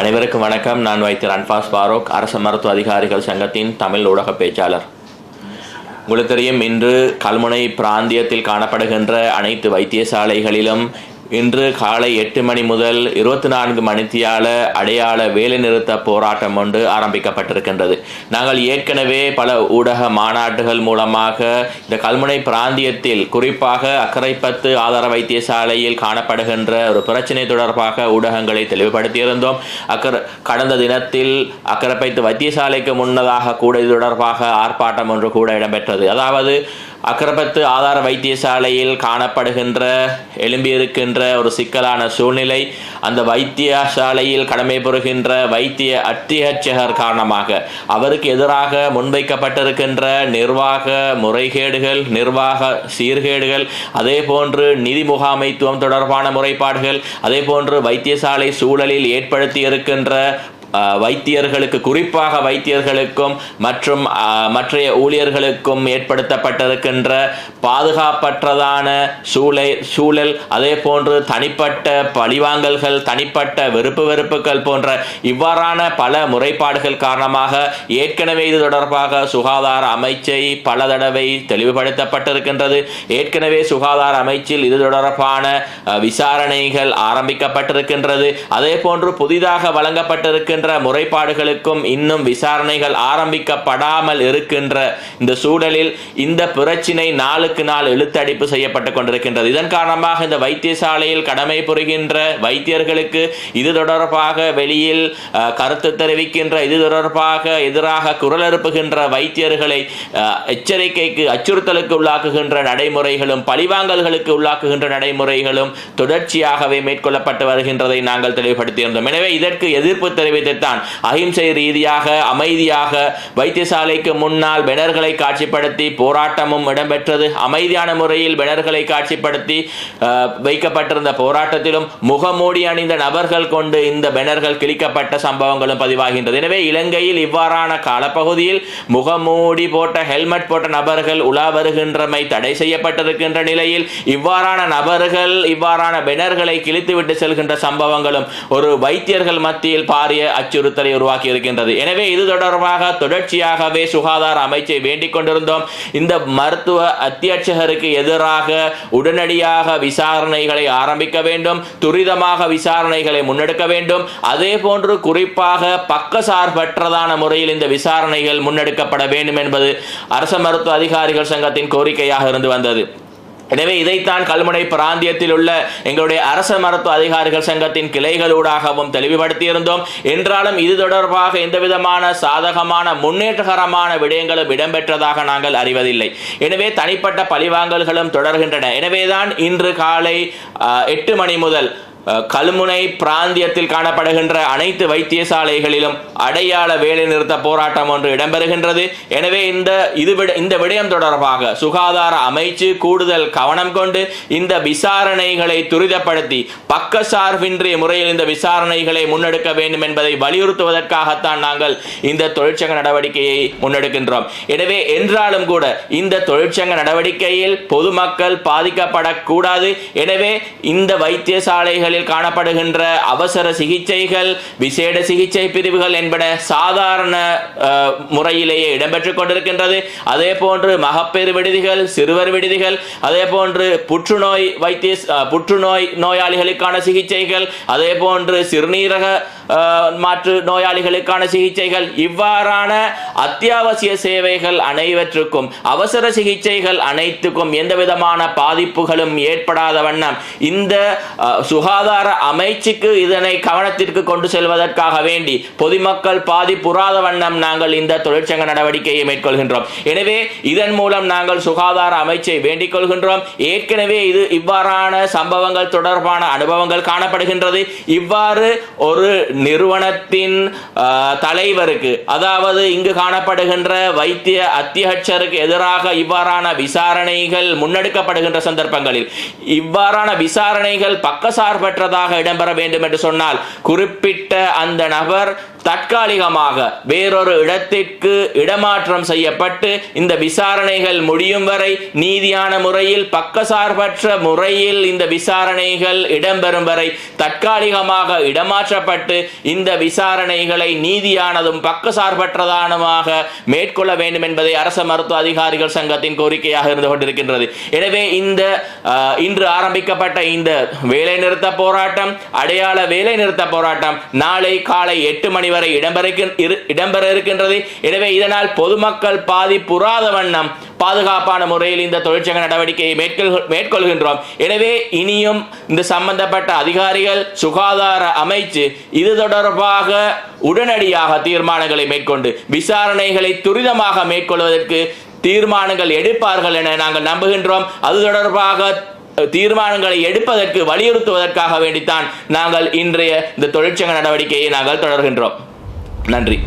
அனைவருக்கும் வணக்கம். நான் வைத்தியர் அன்பாஸ் பாரோக் அரசு மருத்துவ அதிகாரிகள் சங்கத்தின் தமிழ் ஊடக பேச்சாளர். உங்களுக்கு தெரியும் இன்று கல்முனை பிராந்தியத்தில் காணப்படுகின்ற அனைத்து வைத்தியசாலைகளிலும் இன்று காலை எட்டு மணி முதல் இருபத்தி நான்கு மணித்தியால அடையாள வேலைநிறுத்த போராட்டம் ஒன்று ஆரம்பிக்கப்பட்டிருக்கின்றது. நாங்கள் ஏற்கனவே பல ஊடக மாநாட்டுகள் மூலமாக இந்த கல்முனை பிராந்தியத்தில் குறிப்பாக அக்கரைப்பத்து ஆதார வைத்தியசாலையில் காணப்படுகின்ற ஒரு பிரச்சனை தொடர்பாக ஊடகங்களை தெளிவுபடுத்தியிருந்தோம். அக்கர கடந்த தினத்தில் அக்கரைப்பத்து வைத்தியசாலைக்கு முன்னதாக கூட இது தொடர்பாக ஆர்ப்பாட்டம் ஒன்று கூட இடம்பெற்றது. அதாவது அக்கரபத்து ஆதார வைத்தியசாலையில் காணப்படுகின்ற எழும்பியிருக்கின்ற ஒரு சிக்கலான சூழ்நிலை அந்த வைத்தியசாலையில் கடமை புரிகின்ற வைத்திய அத்தியட்சகர் காரணமாக. அவருக்கு எதிராக முன்வைக்கப்பட்டிருக்கின்ற நிர்வாக முறைகேடுகள் நிர்வாக சீர்கேடுகள் அதே போன்று நிதி முகாமைத்துவம் தொடர்பான முறைப்பாடுகள் அதே போன்று வைத்தியசாலை சூழலில் ஏற்படுத்தி இருக்கின்ற வைத்தியர்களுக்கு குறிப்பாக வைத்தியர்களுக்கும் மற்றும் மற்றைய ஊழியர்களுக்கும் ஏற்படுத்தப்பட்டிருக்கின்ற பாதுகாப்பற்றதான சூழலை சூழல் அதே போன்று தனிப்பட்ட பழிவாங்கல்கள் தனிப்பட்ட வெறுப்பு வெறுப்புகள் போன்ற இவ்வாறான பல முறைப்பாடுகள் காரணமாக ஏற்கனவே இது தொடர்பாக சுகாதார அமைச்சை பல தடவை தெளிவுபடுத்தப்பட்டிருக்கின்றது. ஏற்கனவே சுகாதார அமைச்சில் இது தொடர்பான விசாரணைகள் ஆரம்பிக்கப்பட்டிருக்கின்றது. அதே போன்று புதிதாக வழங்கப்பட்டிருக்கின்ற முறைப்பாடுகளுக்கும் இன்னும் விசாரணைகள் ஆரம்பிக்கப்படாமல் இருக்கின்ற இந்த சூழலில் இந்த பிரச்சினை நாளுக்கு நாள் இழுத்தடிப்பு செய்யப்பட்டு கொண்டிருக்கின்றது. இதன் காரணமாக இந்த வைத்தியசாலையில் கடமை புரிகின்ற வைத்தியர்களுக்கு இது தொடர்பாக வெளியில் கருத்து தெரிவிக்கின்ற இது தொடர்பாக எதிராக குரல் எழுப்புகின்ற வைத்தியர்களை எச்சரிக்கைக்கு அச்சுறுத்தலுக்கு உள்ளாக்குகின்ற நடைமுறைகளும் பழிவாங்கல்களுக்கு உள்ளாக்குகின்ற நடைமுறைகளும் தொடர்ச்சியாகவே மேற்கொள்ளப்பட்டு வருகின்றதை நாங்கள் தெளிவுபடுத்தியிருந்தோம். எனவே இதற்கு எதிர்ப்பு தெரிவித்துத்தான் அகிம்சை ரீதியாக அமைதியாக வைத்தியசாலைக்கு முன்னால் பெனர்களை காட்சிப்படுத்தி போராட்டமும் இடம்பெற்றது. அமைதியான முறையில் பெனர்களை காட்சிப்படுத்தி வைக்கப்பட்டிருந்த போராட்டத்திலும் முகமூடி அணிந்த நபர்கள் கொண்டு இந்த பெனர்கள் கிழிக்கப்பட்ட சம்பவங்களும் பதிவாகின்றது. எனவே இலங்கையில் இவ்வாறான காலப்பகுதியில் முகமூடி போட்ட ஹெல்மெட் போட்ட நபர்கள் உலா வருகின்றமை தடை செய்யப்பட்டிருக்கின்ற நிலையில் இவ்வாறான நபர்கள் இவ்வாறான பெனர்களை கிழித்துவிட்டு செல்கின்ற சம்பவங்களும் ஒரு வைத்தியர்கள் மத்தியில் பாரிய அச்சுறுத்தலை உருவாக்கி இருக்கின்றது. எனவே இது தொடர்பாக தொடர்ச்சியாகவே சுகாதார அமைச்சை வேண்டிக் கொண்டிருந்தோம். இந்த மருத்துவ அத்தியட்சகருக்கு எதிராக உடனடியாக விசாரணைகளை ஆரம்பிக்க வேண்டும். துரிதமாக விசாரணைகளை முன்னெடுக்க வேண்டும். அதே போன்று குறிப்பாக பக்கசார்பற்றதான முறையில் இந்த விசாரணைகள் முன்னெடுக்கப்பட வேண்டும் என்பது அரச மருத்துவ அதிகாரிகள் சங்கத்தின் கோரிக்கையாக இருந்து வந்தது. எனவே இதைத்தான் கல்முனை பிராந்தியத்தில் உள்ள எங்களுடைய அரச மருத்துவ அதிகாரிகள் சங்கத்தின் கிளைகளூடாகவும் தெளிவுபடுத்தியிருந்தோம். என்றாலும் இது தொடர்பாக எந்தவிதமான சாதகமான முன்னேற்றகரமான விடயங்களும் இடம்பெற்றதாக நாங்கள் அறிவதில்லை. எனவே தனிப்பட்ட பழிவாங்கல்களும் தொடர்கின்றன. எனவேதான் இன்று காலை எட்டு மணி முதல் கல்முனை பிராந்தியத்தில் காணப்படுகின்ற அனைத்து வைத்தியசாலைகளிலும் அடையாள வேலை நிறுத்த போராட்டம் ஒன்று இடம்பெறுகின்றது. எனவே இந்த இது விட- இந்த விடயம் தொடர்பாக சுகாதார அமைச்சு கூடுதல் கவனம் கொண்டு இந்த விசாரணைகளை துரிதப்படுத்தி பக்கசார்பின்றி முறையில் இந்த விசாரணைகளை முன்னெடுக்க வேண்டும் என்பதை வலியுறுத்துவதற்காகத்தான் நாங்கள் இந்த தொழிற்சங்க நடவடிக்கையை முன்னெடுக்கின்றோம். எனவே என்றாலும் கூட இந்த தொழிற்சங்க நடவடிக்கையில் பொதுமக்கள் பாதிக்கப்படக்கூடாது. எனவே இந்த வைத்தியசாலைகள் மருத்துவமனைகளில் காணப்படுகின்ற அவசர சிகிச்சைகள் விசேட சிகிச்சை பிரிவுகள் என்பன சாதாரண முறையிலேயே இடம்பெற்றுக் கொண்டிருக்கின்றது. அதே போன்று மகப்பேறு விடுதிகள் சிறுவர் விடுதிகள் அதே போன்று புற்றுநோய் வைத்திய புற்றுநோய் நோயாளிகளுக்கான சிகிச்சைகள் அதே போன்று சிறுநீரக மாற்று நோயாளிகளுக்கான சிகிச்சைகள். இவ்வாறான அத்தியாவசிய சேவைகள் அனைவற்றுக்கும் அவசர சிகிச்சைகள் அனைத்துக்கும் எந்த விதமான பாதிப்புகளும் ஏற்படாத வண்ணம் இந்த சுகாதார அமைச்சுக்கு இதனை கவனத்திற்கு கொண்டு செல்வதற்காக வேண்டி பொதுமக்கள் பாதிப்புறாத வண்ணம் நாங்கள் இந்த தொழிற்சங்க நடவடிக்கையை மேற்கொள்கின்றோம். எனவே இதன் மூலம் நாங்கள் சுகாதார அமைச்சை வேண்டிக் கொள்கின்றோம். ஏற்கனவே இது இவ்வாறான சம்பவங்கள் தொடர்பான அனுபவங்கள் காணப்படுகின்றது. இவ்வாறு ஒரு நிறுவனத்தின் தலைவருக்கு அதாவது இங்கு காணப்படுகின்ற வைத்திய அத்தியட்சருக்கு எதிராக இவ்வாறான விசாரணைகள் முன்னெடுக்கப்படுகின்ற சந்தர்ப்பங்களில் இவ்வாறான விசாரணைகள் பக்கசார்பற்றதாக இடம்பெற வேண்டும் என்று சொன்னால் குறிப்பிட்ட அந்த நபர் தற்காலிகமாக வேறொரு இடத்திற்கு இடமாற்றம் செய்யப்பட்டு இந்த விசாரணைகள் முடியும் வரை நீதியான முறையில் பக்கசார்பற்ற முறையில் இந்த விசாரணைகள் இடம்பெறும் வரை தற்காலிகமாக இடமாற்றப்பட்டு இந்த விசாரணைகளை நீதியானதும் பக்கசார்பற்றதானமாக மேற்கொள்ள வேண்டும் என்பதை அரச மருத்துவ அதிகாரிகள் சங்கத்தின் கோரிக்கையாக இருந்து கொண்டிருக்கின்றது. எனவே இந்த இன்று ஆரம்பிக்கப்பட்ட இந்த வேலை நிறுத்த போராட்டம் அடையாள வேலை நிறுத்த போராட்டம் நாளை காலை எட்டு மணி வரை இடம்பெற இடம்பெற இருக்கின்றது எனவே இதனால் பொதுமக்கள் பாதிப்புறாத வண்ணம் பாதுகாப்பான முறையில் இந்த தொழிற்சங்க நடவடிக்கையை மேற்கொள் மேற்கொள்கின்றோம். எனவே இனியும் இந்த சம்பந்தப்பட்ட அதிகாரிகள் சுகாதார அமைச்சு இது தொடர்பாக உடனடியாக தீர்மானங்களை மேற்கொண்டு விசாரணைகளை துரிதமாக மேற்கொள்வதற்கு தீர்மானங்கள் எடுப்பார்கள் என நாங்கள் நம்புகின்றோம். அது தொடர்பாக தீர்மானங்களை எடுப்பதற்கு வலியுறுத்துவதற்காக வேண்டித்தான் நாங்கள் இன்றைய இந்த தொழிற்சங்க நடவடிக்கையை நாங்கள் தொடர்கின்றோம். நன்றி.